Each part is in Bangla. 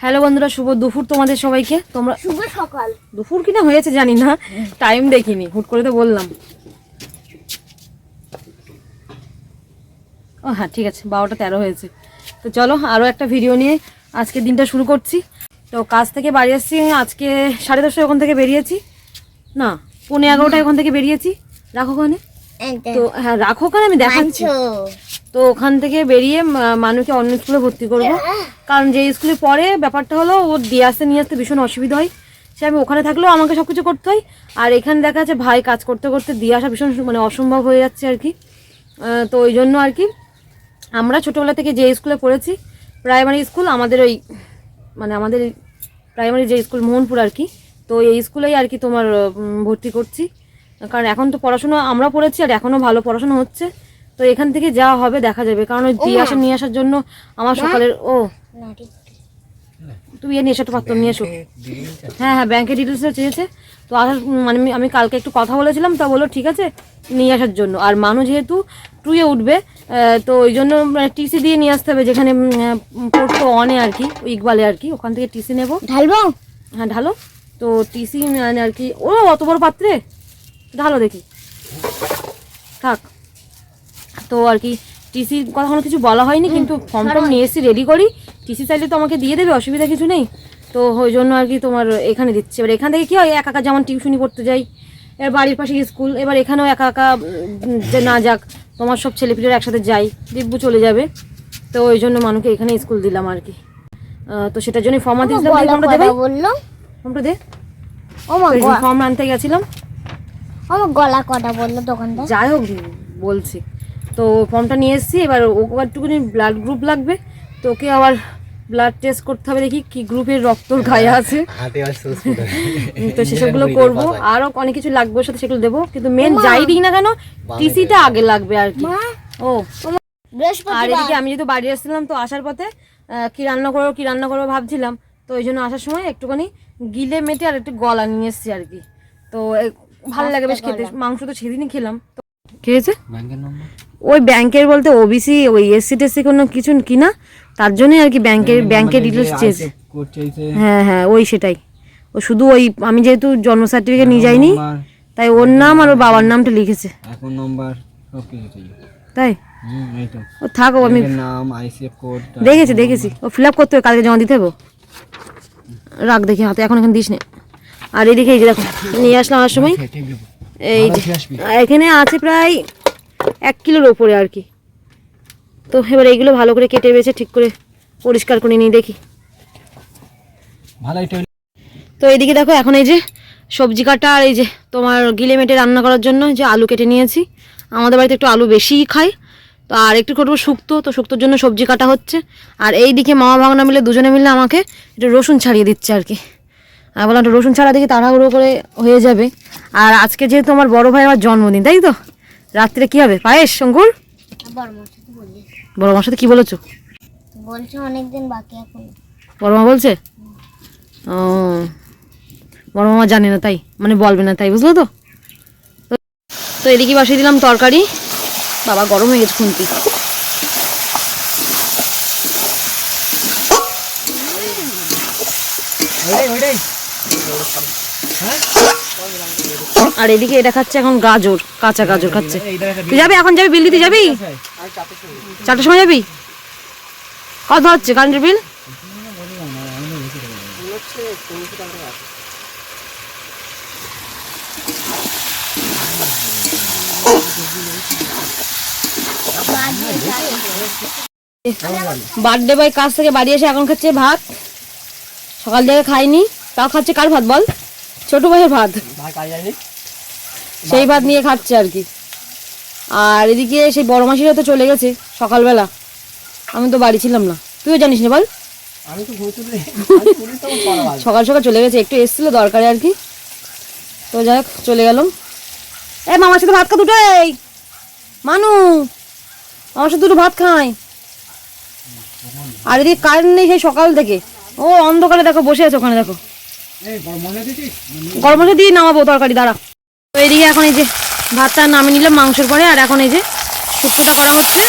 হ্যালো বন্ধুরা শুভ দুপুর তোমাদের সবাইকে। তোমরা শুভ সকাল। দুপুর কিনা হয়েছে জানি না টাইম দেখিনি হুট করে তো বললাম। ও হ্যাঁ ঠিক আছে বারোটা তেরো হয়েছে। তো চলো আরও একটা ভিডিও নিয়ে আজকে দিনটা শুরু করছি। তো কাজ থেকে বাড়ি আসছি আজকে সাড়ে দশটা ওখান থেকে বেরিয়েছি। না পনেরো এগারোটা ওখান থেকে বেরিয়েছি। রাখো ওখানে। তো হ্যাঁ রাখো ওখানে আমি দেখাচ্ছি। তো ওখান থেকে বেরিয়ে মা- মানুকে অন্য স্কুলে ভর্তি করব। কারণ যে স্কুলে পড়ে ব্যাপারটা হলো ও দিয়ে আসতে নিয়ে আসতে ভীষণ অসুবিধা হয়। সে আমি ওখানে থাকলেও আমাকে সব কিছু করতে হয়। আর এখানে দেখা যাচ্ছে ভাই কাজ করতে করতে দিয়ে আসা ভীষণ মানে অসম্ভব হয়ে যাচ্ছে আর কি। তো ওই জন্য আর কি আমরা ছোটোবেলা থেকে যে স্কুলে পড়েছি প্রাইমারি স্কুল আমাদের ওই মানে আমাদের প্রাইমারি যে স্কুল মোহনপুর আর কি তো এই স্কুলেই আর কি তোমার ভর্তি করছি। কারণ এখন তো পড়াশোনা আমরা পড়েছি আর এখনও ভালো পড়াশোনা হচ্ছে। তো এখান থেকে যা হবে দেখা যাবে। কারণ ওই দিয়ে আসা নিয়ে আসার জন্য আমার সকালের ও। তুমি এ নিয়ে এসে পারতো নিয়ে এসো। হ্যাঁ হ্যাঁ ব্যাংকের ডিটেলসটা চেয়েছে। তো আসার মানে আমি- কালকে একটু কথা বলেছিলাম তা বলল ঠিক আছে নিয়ে আসার জন্য। আর মানুষ যেহেতু টুয়ে উঠবে তো ওই জন্য টিসি দিয়ে নিয়ে আসতে হবে যেখানে পড়তো অনে আর কি ইকবালে আর কি ওখান থেকে টিসি নেব। ঢালবো? হ্যাঁ ঢালো। তো টিসি মানে আর কি ও অত বড় পাত্রে? ঢালো দেখি। থাক। তো আর কি টিসির কথা কোনো কিছু বলা হয়নি কিন্তু ফর্ম টর্ম নিয়ে এসেছি রেডি করি। টিসি চাইলে তো আমাকে দিয়ে দেবে অসুবিধা কিছু নেই। তো ওই জন্য আর কি তোমার এখানে দিচ্ছে। এবার এখান থেকে কী হয় একা একা যেমন টিউশনি পড়তে যাই এবার বাড়ির পাশে স্কুল এবার এখানেও একা একা যে না যাক তোমার সব ছেলেপিলেরা একসাথে যাই দিব্যু চলে যাবে। তো ওই জন্য মানুষকে এখানে স্কুল দিলাম আর কি। তো সেটার জন্যই ফর্ম আনতে গলা ফর্মটা দেবে? দে। ফর্ম আনতে গেছিলাম। আমার গলা কটা বলল দোকানদার? যাই হোক বলছি। তো ফর্মটা নিয়ে এসেছি এবার ওকে একটুখানি ব্লাড গ্রুপ লাগবে। তো ওকে আবার ব্লাড টেস্ট করতে হবে দেখি কি গ্রুপের রক্তর গায়ে আছে। তো সেসবগুলো করব। আরও অনেক কিছু লাগবে সাথে সেগুলো দেবো। কিন্তু মেন যাই দিই না কেন টিসিটা আগে লাগবে আর কি। ও। আর এদিকে আমি যেহেতু বাড়ি আসছিলাম তো আসার পথে কি রান্না করব কি রান্না করব ভাবছিলাম। তো ওই জন্য আসার সময় একটুখানি গিলে মেটে আর একটু গলা নিয়ে এসেছি আর কি। তো ভালো লাগে বেশ খেতে। মাংস তো সেদিনই খেলাম। খেয়েছে ওই ব্যাংকের বলতে ওবিসি ওই এসসি টেসি কোনো কিছু কিনা তার জন্যই আর কি ব্যাংকের ব্যাংকের ডিটেলস চেয়েছে। হ্যাঁ হ্যাঁ ওই সেটাই। ও শুধু ওই আমি যেহেতু জন্ম সার্টিফিকেট নিয়ে যাইনি তাই ওর নাম আর ওর বাবার নামটা লিখেছে। নম্বর তাই? ও থাক ও আমি নাম আইসিএফ কোড দেখেছি দেখেছি। ও ফিল আপ করতে হবে কালকে জমা দিতে হবে। রাখ দেখি হাতে এখন এখন দিস নে আর এদিকে এই যে দেখো নিয়ে আসলাম আর সময়। এই যে এখানে আছে প্রায় এক কিলোর ওপরে আর কি। তো এবার এইগুলো ভালো করে কেটে বেছে ঠিক করে পরিষ্কার করে নিই দেখি। তো। এইদিকে দেখো এখন এই যে সবজি কাটা আর এই যে তোমার গিলে মেটে রান্না করার জন্য যে আলু কেটে নিয়েছি। আমাদের বাড়িতে একটু আলু বেশিই খাই তো আর একটু করব শুক্তো তো শুক্তোর জন্য সবজি কাটা হচ্ছে। আর এই দিকে মামা ভাগনা মিলে দুজনে মিলে আমাকে একটু রসুন ছাড়িয়ে দিচ্ছে আর কি। আর বললাম রসুন ছাড়া দেখি তাড়াহুড়ো করে হয়ে যাবে। আর আজকে যেহেতু আমার বড় ভাই আমার জন্মদিন তাই তো? রাত্রে কি হবে? পায়েস শঙ্কুর বড় মার সাথে কি বলেছ? বলছে অনেকদিন বাকি এখন। বড় মা বলছে? ও বড় মামা জানে না তাই? মানে বলবে না তাই বুঝলো তো? তো- তো এদিকে বসিয়ে দিলাম তরকারি। বাবা গরম হয়ে গেছে খুন্তি। আর এদিকে এটা খাচ্ছে এখন গাজর কাঁচা গাজর খাচ্ছে। তুই যাবি এখন? যাবি? বিল দিতে যাবি? চারটার সময় যাবি? কত হচ্ছে কারেন্টের বিল বার্থডে বয় কাজ থেকে বাড়ি এসে এখন খাচ্ছে ভাত। সকাল থেকে খাইনি। তাও খাচ্ছে কার ভাত বল? ছোট ভাইয়ের ভাত। সেই ভাত নিয়ে খাচ্ছে আর কি। আর এদিকে সেই বড় মাসিরা তো চলে গেছে সকালবেলা। আমি তো বাড়ি ছিলাম না। তুইও জানিস না বল? তো সকাল সকাল চলে গেছে। একটু এসেছিল দরকারে আর কি। তো যাই হোক চলে গেলাম। এ মামার সাথে ভাত খা দুটোই। মানু আমার সাথে দুটো ভাত খাই। আর এদিকে কারেন্ট নেই সেই সকাল থেকে? ও অন্ধকারে দেখো বসে আছে ওখানে দেখো। গরম মশলা দিয়ে নামাবো তরকারি, দাঁড়া। তো এদিকে এখন এই যে ভাতটা নামিয়ে নিলাম মাংসের পরে, আর এখন এই যে শুক্তোটা করা হচ্ছে।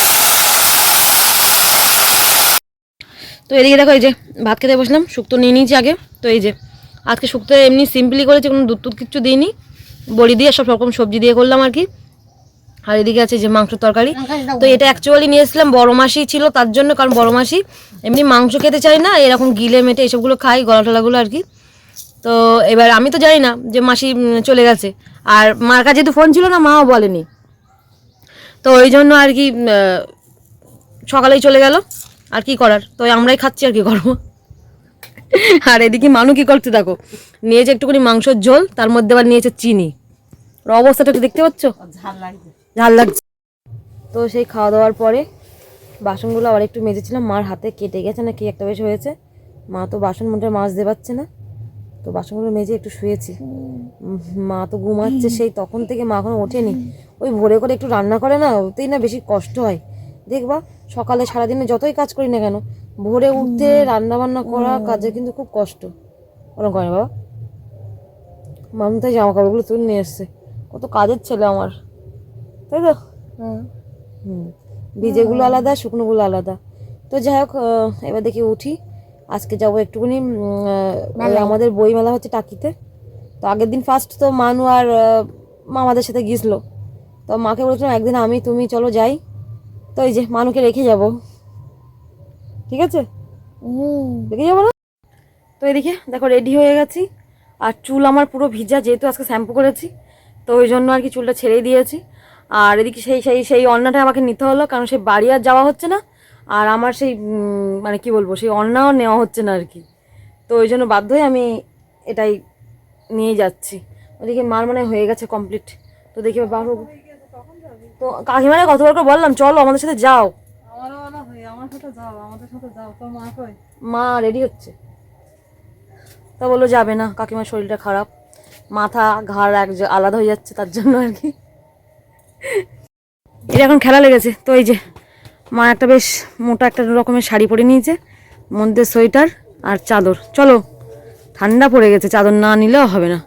তো এদিকে দেখো এই যে ভাত খেতে বসলাম, শুক্তো নিয়ে নিয়েছি আগে। তো এই যে আজকে শুক্তো এমনি সিম্পলি করেছি, কোনো দুধ টুধ কিচ্ছু দিইনি। বড়ি দিয়ে সব রকম সবজি দিয়ে করলাম আর কি। আর এদিকে আছে যে মাংস তরকারি। তো এটা অ্যাকচুয়ালি নিয়ে এসেছিলাম, বড় মাসি ছিল তার জন্য, কারণ বড় মাসি এমনি মাংস খেতে চাই না, এরকম গিলে মেটে এসবগুলো খাই গলা টলাগুলো আর কি। তো এবার আমি তো জানি না যে মাসি চলে গেছে। আর মার কাছে তো ফোন ছিল না মাও বলেনি। তো ওই জন্য আর কি সকালেই চলে গেল। আর কি করার? তো আমরাই খাচ্ছি আর কি করব। আর এদিকে মানু কি করতে দেখো? নিয়েছে একটুখানি মাংসর ঝোল তার মধ্যে আবার নিয়েছে চিনি। ওর অবস্থাটা একটু দেখতে পাচ্ছ? ঝাল লাগছে। তো সেই খাওয়া দাওয়ার পরে বাসনগুলো আবার একটু মেজেছিলাম। মার হাতে কেটে গেছে না কি একটা বেশ হয়েছে। মা তো বাসন মোটে মাছ দিয়ে পাচ্ছে না। তো বাসনগুলো মেজে একটু শুয়েছি। মা তো ঘুমাচ্ছে সেই তখন থেকে মা এখনও ওঠেনি। ওই ভোরে করে একটু রান্না করে না ওতেই না বেশি কষ্ট হয়। দেখবা সকালে সারাদিনে যতই কাজ করি না কেন ভোরে উঠতে রান্না বান্না করা কাজে কিন্তু খুব কষ্ট। ওরকম করে বাবা। মামু তাই জামা কাপড়গুলো তুলে নিয়ে এসছে। কত কাজের ছেলে আমার। তাই তো? হুম। ভিজেগুলো আলাদা শুকনোগুলো আলাদা। তো যাই হোক এবার দেখি উঠি। আজকে যাব একটুখানি আমাদের বই মেলা হচ্ছে টাকিতে। তো আগের দিন ফার্স্ট তো মানু আর আহ, মা আমাদের সাথে গিয়েছিল। তো মাকে বলেছিলাম একদিন আমি তুমি চলো যাই। তো এই যে মানুকে রেখে যাব। ঠিক আছে? রেখে যাব না? তো এদিকে দেখো রেডি হয়ে গেছি। আর চুল আমার পুরো ভিজা যেহেতু আজকে শ্যাম্পু করেছি তো ওই জন্য আর কি চুলটা ছেড়েই দিয়েছি। আর এদিকে সেই সেই সেই অন্নাটা আমাকে নিতে হলো কারণ সেই বাড়ি আর যাওয়া হচ্ছে না। আর আমার সেই মানে কি বলব সেই অন্নাও নেওয়া হচ্ছে না আর কি। তো ওই জন্য বাধ্য হয়ে আমি এটাই নিয়ে যাচ্ছি। ওদিকে মার মানে হয়ে গেছে কমপ্লিট তো দেখি এবার তো কাকিমারে কতবার করে বললাম চলো আমাদের সাথে যাও। মা রেডি হচ্ছে। তা বলল যাবে না কাকিমার শরীরটা খারাপ। মাথা ঘাড় এক আলাদা হয়ে যাচ্ছে তার জন্য আর কি। এটা এখন খেলা লেগেছে তো এই যে মা একটা বেশ মোটা একটা রকমের শাড়ি পরে নিয়েছে, মধ্যে সোয়েটার আর চাদর। চলো, ঠান্ডা পড়ে গেছে, চাদর না নিলেও হবে না।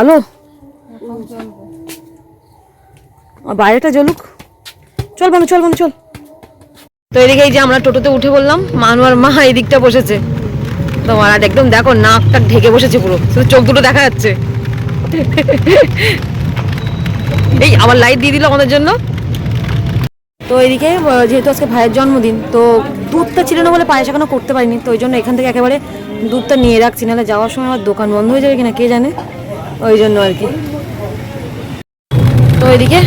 আলো? বাইরেটা জ্বলুক। চল বানু চল বানু চল। তো এদিকে এই যে আমরা টোটোতে উঠে বললাম মানু আর মা এই দিকটা বসেছে। তোমার আর একদম দেখো নাকটা ঢেকে বসেছে পুরো। শুধু চোখ দুটো দেখা যাচ্ছে। এই আবার লাইট দিয়ে দিল আমাদের জন্য। তো এইদিকে আহ, যেহেতু আজকে ভাইয়ের জন্মদিন তো দুধটা ছিল না বলে পায়েস এখনও করতে পারিনি তো ওই জন্য এখান থেকে একেবারে দুধটা নিয়ে রাখছি নাহলে যাওয়ার সময় আমার দোকান বন্ধ হয়ে যাবে কিনা কে জানে ওই জন্য আর কি। তো এদিকে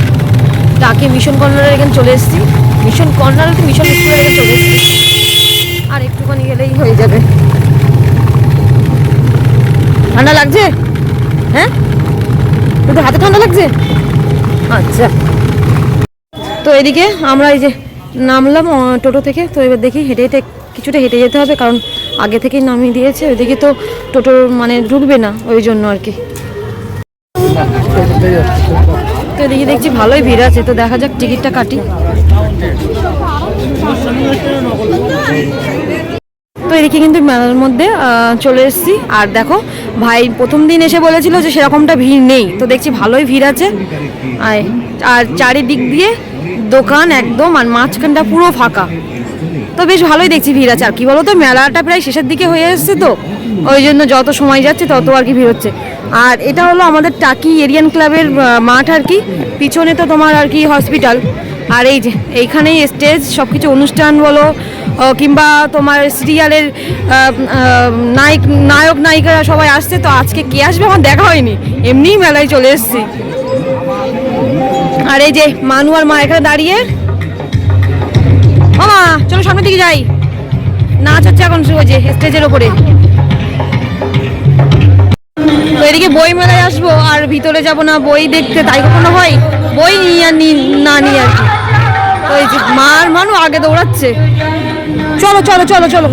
টাকে মিশন কর্নারের এখানে চলে এসেছি। মিশন কর্নার কি মিশন স্কুলের এখানে চলে এসেছি। আর একটুখানি গেলেই হয়ে যাবে। ঠান্ডা লাগছে? হ্যাঁ? তোদের হাতে ঠান্ডা লাগছে? আচ্ছা। তো এদিকে আমরা এই যে নামলাম টোটো থেকে। তো এবার দেখি হেঁটে হেঁটে কিছুটা হেঁটে যেতে হবে, কারণ আগে থেকেই নামিয়ে দিয়েছে। ওইদিকে তো টোটো মানে ঢুকবে না, ওই জন্য আর কি। তো এদিকে দেখছি ভালোই ভিড় আছে, তো দেখা যাক টিকিটটা কাটি। তো এদিকে কিন্তু মেলার মধ্যে চলে এসেছি। আর দেখো, ভাই প্রথম দিন এসে বলেছিল যে সেরকমটা ভিড় নেই। তো দেখছি ভালোই ভিড় আছে। আর চারিদিক দিয়ে দোকান একদম, আর মাঝখানটা পুরো ফাঁকা। তো বেশ ভালোই দেখছি ভিড় আছে। আর কি বলতো, মেলাটা প্রায় শেষের দিকে হয়ে এসছে তো। ওই জন্য যত সময় যাচ্ছে, তত আর কি ভিড় হচ্ছে। আর এটা হলো আমাদের টাকি এরিয়ান ক্লাবের মাঠ আর কি। পিছনে তো তোমার আর কি হসপিটাল আর এই যে, এইখানেই স্টেজ সব কিছু অনুষ্ঠান বলো কিংবা তোমার সিরিয়ালের নায়ক নায়ক, নায়িকারা সবাই আসছে, তো আজকে কে আসবে? আমার দেখা হয়নি। এমনিই মেলায় চলে এসেছি। আর এই যে মানু আর মা এখানে দাঁড়িয়ে। ও মা চলো সামনের দিকে যাই। নাচ হচ্ছে এখন ওই যে স্টেজের ওপরে। তো এদিকে বই মেলায় আসব, আর ভিতরে যাব না, বই দেখতে। তাই কখনো হয়? বই নিয়ে নি- নিয়ে আর কি। যে মার মানু আগে দৌড়াচ্ছে। চলো চলো চলো চলো।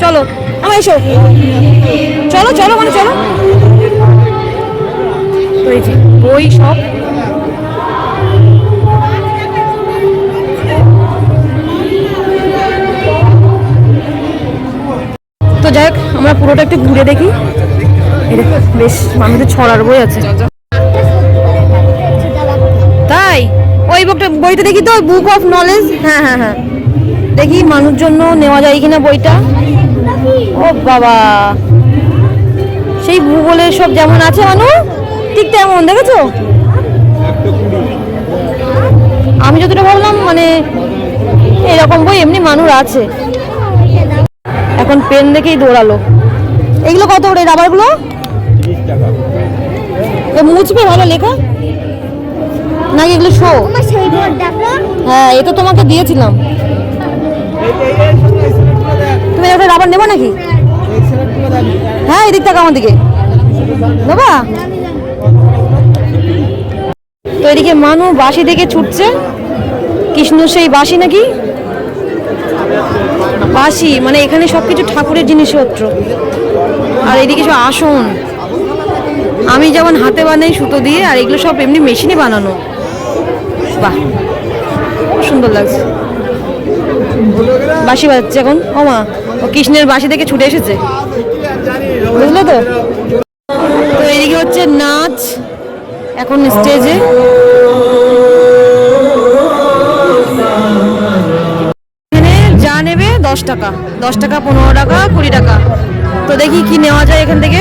চলো আমার এসো। চলো চলো মানে চলো। বই সব। তো যাই হোক, আমরা পুরোটা একটু ঘুরে দেখি। বেশ মানুষের ছড়ার বই আছে। তাই? ওই বইটা দেখি তো বুক অফ নলেজ হ্যাঁ হ্যাঁ হ্যাঁ। দেখি মানুষ জন্য নেওয়া যায় কিনা বইটা। ও বাবা। সেই ভূগোলের সব যেমন আছে মানু ঠিক তেমন দেখেছ? আমি যতটা ভাবলাম মানে এরকম বই এমনি মানুষ আছে। এখন পেন দেখেই দৌড়ালো। এগুলো কত করে রাবারগুলো? মুছবে ভালো লেখা? নাকি এগুলো শো? হ্যাঁ এটা তোমাকে দিয়েছিলাম। তুমি একটা রাবার নেবা নাকি? হ্যাঁ এদিক থেকে আমার দিকে। নেবা? তো এদিকে মানু বাসি দেখে ছুটছে। কৃষ্ণ সেই বাসি নাকি? বাসি মানে এখানে সবকিছু ঠাকুরের জিনিসপত্র। আর এদিকে সব আসন। আমি যেমন হাতে বানাই সুতো দিয়ে, আর এগুলো সব এমনি মেশিনে বানানো। বাহ সুন্দর লাগছে। বাঁশি বাজাচ্ছে এখন। ও মা, ও কৃষ্ণের বাঁশি থেকে ছুটে এসেছে। বুঝলে তো? তো এদিকে হচ্ছে নাচ, এখন স্টেজে। যা নেবে দশ টাকা দশ টাকা, পনেরো টাকা, কুড়ি টাকা। তো দেখি কি নেওয়া যায় এখান থেকে।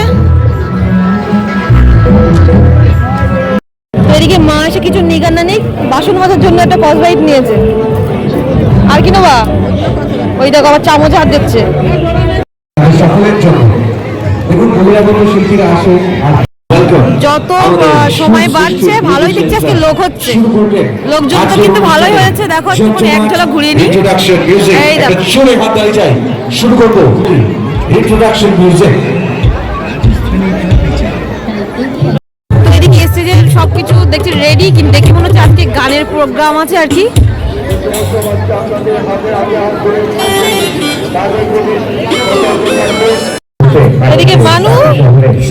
এদিকে মা এসে কিছু নিগার না নেই, বাসন মাজার জন্য একটা কসবাইট নিয়েছে। আর কি নেবা? ওই দেখো আবার চামচ হাত দিচ্ছে। সকলের জন্য। দেখুন বহিরাগত শিল্পীরা আসেন যত সময় বাড়ছে ভালোই দেখছি আজকে লোক হচ্ছে। লোকজন তো কিন্তু ভালোই হয়েছে দেখো একটুখানি এক ঝলক ঘুরিয়ে নিই। Introduction এই দেখো। একটা। শুরু করব। ইন্ট্রোডাকশন মিউজিক তো এদিকে স্টেজের সবকিছু দেখছি রেডি কিন্তু দেখে মনে হচ্ছে আজকে গানের প্রোগ্রাম আছে আর কি। এদিকে মানু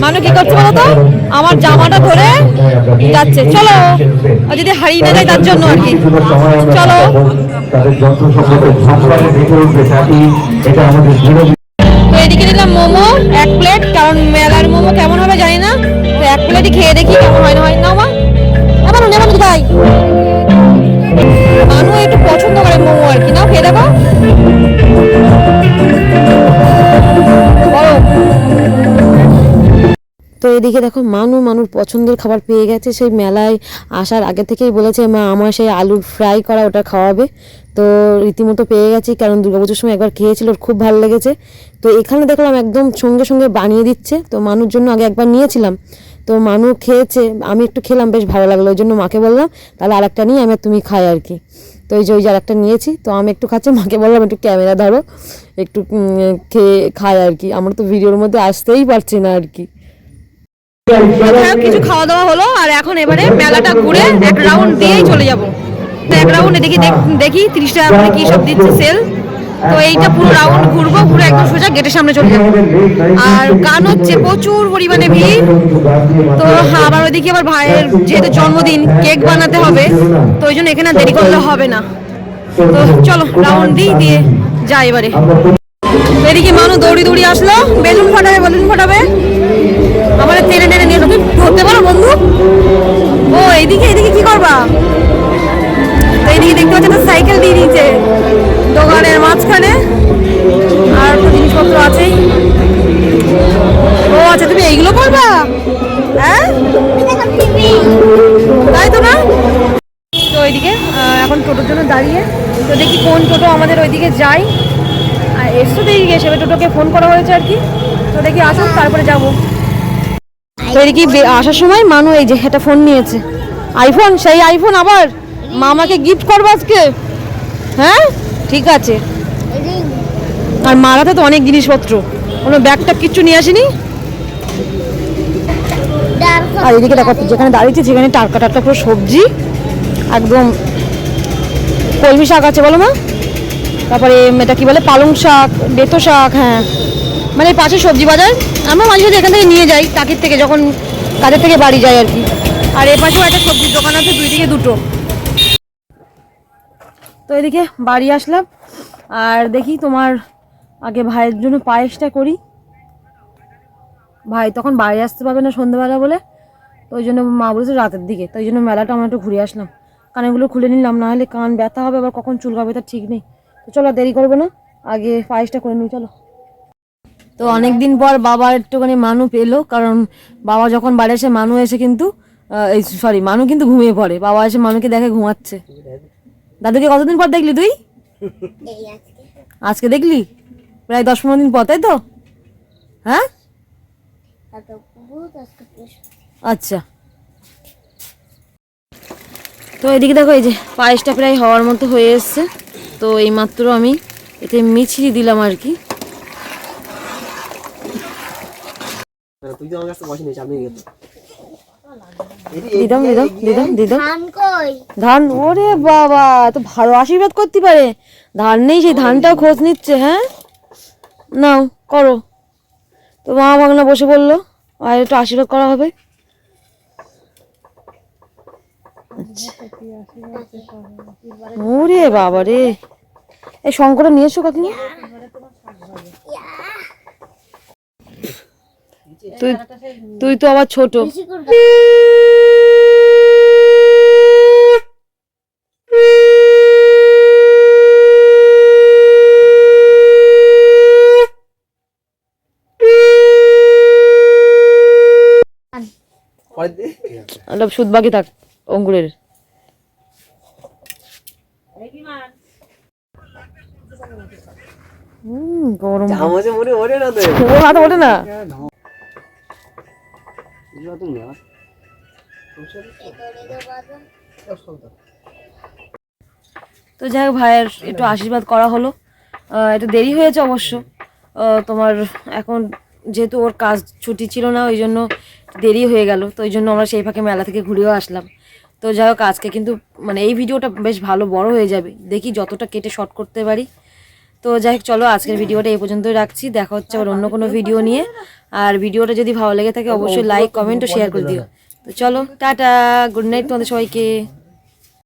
মানু কি করছে বলো তো? আমার জামাটা ধরে যাচ্ছে। চলো। যদি হারিয়ে না যায় তার জন্য আর কি। চলো। তো এদিকে নিলাম মোমো, এক প্লেট কারণ মেলার মোমো কেমন হবে জানি না। তো এক প্লেটই খেয়ে দেখি। তো এদিকে দেখো মানু মানুর পছন্দের খাবার পেয়ে গেছে। সেই মেলায় আসার আগে থেকেই বলেছে, মা, আমার সেই আলুর ফ্রাই করা ওটা খাওয়াবে। তো রীতিমতো পেয়ে গেছি, কারণ দুর্গাপুজোর সময় একবার খেয়েছিল খুব ভালো লেগেছে। তো এখানে দেখলাম একদম সঙ্গে সঙ্গে বানিয়ে দিচ্ছে। তো মানুর জন্য আগে একবার নিয়েছিলাম। তো মানু খেয়েছে, আমি একটু খেলাম, বেশ ভালো লাগল। ওই জন্য মাকে বললাম, তাহলে আরেকটা নিয়ে আমি তুমি খাই আর কি। তো ওই যে ওই যে আরেকটা নিয়েছি, তো আমি একটু খাচ্ছি, মাকে বললাম, একটু ক্যামেরা ধরো, একটু খেয়ে খাই আর কি। আমরা তো ভিডিওর মধ্যে আসতেই পারছি না আর কি। কিছু খাওয়া দাওয়া হলো আর এখন এবারে মেলাটা ঘুরে এক রাউন্ড দিয়েই চলে যাব। তো এক রাউন্ড এদিকে দেখি তিরিশ টাকা করে কি সব দিচ্ছে সেল তো এইটা পুরো রাউন্ড ঘুরবো ঘুরে একদম সোজা গেটের সামনে চলে যাব। আর গান হচ্ছে প্রচুর পরিমাণে ভিড়। তো হ্যাঁ, আবার ওইদিকে আবার ভাইয়ের যেহেতু জন্মদিন কেক বানাতে হবে তো ওই জন্য এখানে দেরি করলে হবে না। তো চলো রাউন্ড দিই দিয়ে যাই এবারে। এদিকে মানুষ দৌড়ি দৌড়ি আসলো বেলুন ফাটাবে বেলুন ফাটাবে। ধরতে পারো বন্ধু? ও, এইদিকে এইদিকে কি করবা? তো এইদিকে দেখতে পাচ্ছি একটা সাইকেল দিয়ে দিয়েছে দোকানের মাঝখানে। আর তো জিনিসপত্র আছেই। ও আচ্ছা তুমি এইগুলো করবা? হ্যাঁ? তাই তো না? তো ওইদিকে এখন টোটোর জন্য দাঁড়িয়ে। তো দেখি কোন টোটো আমাদের ওইদিকে যাই আর তো এইদিকে সেবে টোটোকে ফোন করা হয়েছে আর কি। তো দেখি আসুক, তারপরে যাব। তো এদিকে আসার সময় মানু এই যে একটা ফোন নিয়েছে। আইফোন সেই আইফোন আবার? মামাকে গিফট করব আজকে? হ্যাঁ? ঠিক আছে। আর মারাতে তো অনেক জিনিসপত্র। কোনো ব্যাগটা কিচ্ছু নিয়ে আসিনি? আর এদিকে দেখো, যেখানে দাঁড়িয়েছে, সেখানে টাটকা টাটকা পুরো সবজি, একদম কলমি শাক আছে বলো মা। তারপরে এটা কি বলে? পালং শাক, বেতো শাক হ্যাঁ। মানে পাশে সবজি বাজার, আমরা মাঝে এখান থেকে নিয়ে যাই, টাকির থেকে যখন কাজের থেকে বাড়ি যাই আর কি। আর এ পাশেও একটা সবজির দোকান আছে, দুই দিকে দুটো। তো এদিকে বাড়ি আসলাম, আর দেখি তোমার আগে ভাইয়ের জন্য পায়েসটা করি। ভাই তখন বাড়ি আসতে পারবে না সন্ধ্যেবেলা বলে, তো ওই জন্য মা বলেছে রাতের দিকে, তো ওই জন্য মেলাটা আমরা একটু ঘুরে আসলাম। কানেগুলো খুলে নিলাম, না হলে কান ব্যথা হবে, আবার কখন চুলকাবে তার ঠিক নেই। তো চলো দেরি করব না, আগে পায়েসটা করে নিই, চলো। তো অনেক দিন পর বাবা একটুখানি মানু পেল, কারণ বাবা যখন বাড়ি এসে মানু এসে কিন্তু এই সরি মানু কিন্তু ঘুমিয়ে পড়ে। বাবা এসে মানুকে দেখে ঘুমাচ্ছে। দাদুকে কতদিন পর দেখলি তুই? আজকে দেখলি? প্রায় দশ পনেরো দিন পর, তাই তো? হ্যাঁ। আচ্ছা। তো এদিকে দেখো, এই যে পায়েসটা প্রায় হওয়ার মতো হয়ে এসছে। তো এইমাত্র আমি এতে মিছিয়ে দিলাম আর কি। তুই তো আমার কাছে বসে নিয়েছিস আমি গেলাম দিদাম দিদাম দিদাম দিদাম। ধান ওরে বাবা তো ভালো আশীর্বাদ করতে পারে। ধান নেই সেই ধানটাও খোঁজ নিচ্ছে হ্যাঁ? নাও করো। তো মা ভাগনা বসে বলল আর একটু আশীর্বাদ করা হবে। আচ্ছা। ওরে বাবা রে এই শঙ্করটা নিয়ে এসো কাকিমা? তুই তুই তো আবার ছোট। সুদ বাকি থাক অঙ্কুরের হুম গরম। মনে ওরে না তো যাই হোক ভাইয়ের একটু আশীর্বাদ করা হলো। একটু দেরি হয়েছে অবশ্য। তোমার এখন যেহেতু ওর কাজ ছুটি ছিল না, ওই জন্য দেরি হয়ে গেল। তো ওই জন্য আমরা সেই ফাঁকে মেলা থেকে ঘুরেও আসলাম। তো যাই হোক, আজকে কিন্তু মানে এই ভিডিওটা বেশ ভালো বড় হয়ে যাবে। দেখি যতটা কেটে শর্ট করতে পারি। তো যাই হোক চলো আজকের ভিডিওটা এই পর্যন্তই রাখছি। দেখা হচ্ছে আবার অন্য কোনো ভিডিও নিয়ে। আর ভিডিওটা যদি ভালো লেগে থাকে অবশ্যই লাইক কমেন্ট ও শেয়ার করে দিও। তো চলো টাটা গুড নাইট তোমাদের সবাইকে।